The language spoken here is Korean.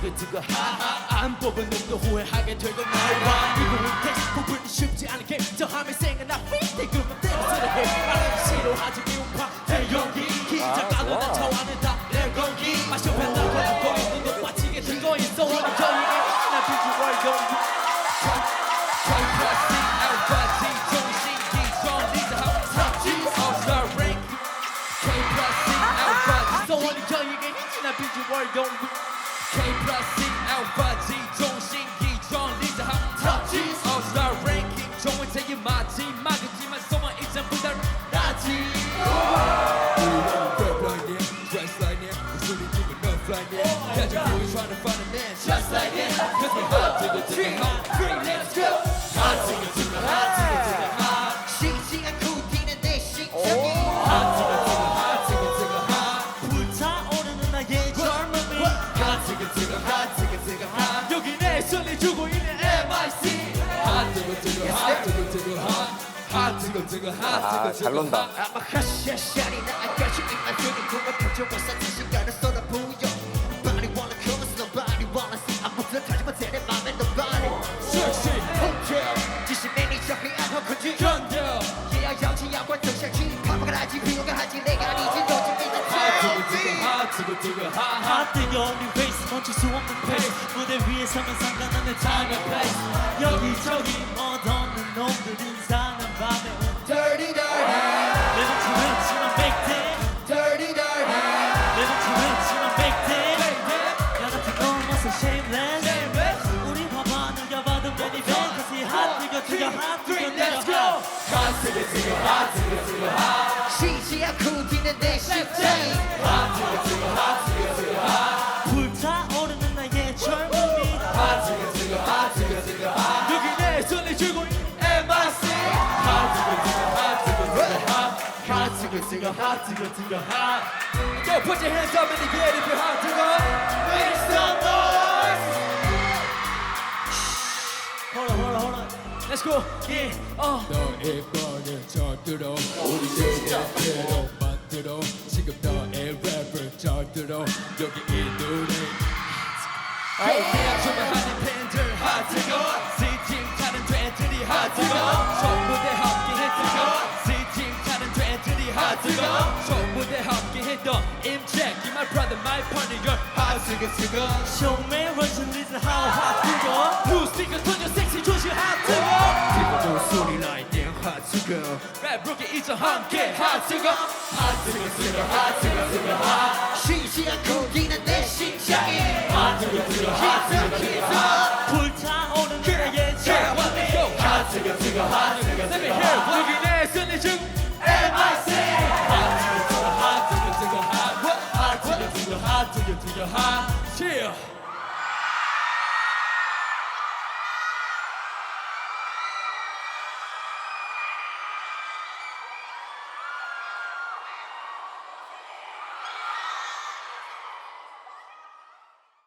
뜨거 하하 안 뽑은 놈도 후회하게 되고 나와 이거는 대신 뽑기 쉽지 않게 저함에 생각나 휘대 그만 때려서는 해 말하기 싫어하지 미움파 내 연기 기자가도 난 저와는 다내 공기 마셔 뱉는 거야 거기 눈도 빠지게 들고 있어 오늘 저에게 나 비주얼 연기 C-Alpha, G, 정신기 하고 탑지 All-Star Rank K-Plus, C-Alpha, G 소원이 저에게 나 비주얼 연기 K-Plus, C-Alpha, G 정신기 좀 리드 하고 탑지 All-Star Ranking 좋은 책이 마지막이지만 소원 이젠 부담 나지 Dressed like that, it's really doing enough like that. Catch a boy trying to find a man just like that. Cause we hot to the three, three, let's go. 아 뜨거운 이 페이스 멈출 수 없는 페이스. time and place 여기저기 멋없는 놈들은 shameless 우리 봐봐 누가 봐도 many fantasy hot 뜨거 뜨거 hot 뜨거 뜨거 the hot to the to the hot. 시시한 쿠디는 내 the to the hot to the to the to hot to the to the hot. Yo, put your hands up in the air if you're hot to the. Make some noise. hold on hold on hold on Let's go. Yeah. Uh. 너의 번을 저들어 우리 제대로 만들어 지금 너의 랩을 저들어 여기 이 노래 Hey, 내 좋아하는 팬들 핫뜨거 시팅 타는 돼들이 핫뜨거 뜨거 전부 다 함께 했던 임재기 my brother my partner you're 핫뜨거 뜨거. Show me Russian is how hot 뜨거 블루 스피커 던져 섹시 조시 핫뜨거. 지금도 소리 날땐 핫뜨거. 랩 루키 이제 함께 핫뜨거. 핫뜨거 뜨거 핫뜨거 뜨거 핫 시시한 쿠디는 Yeah.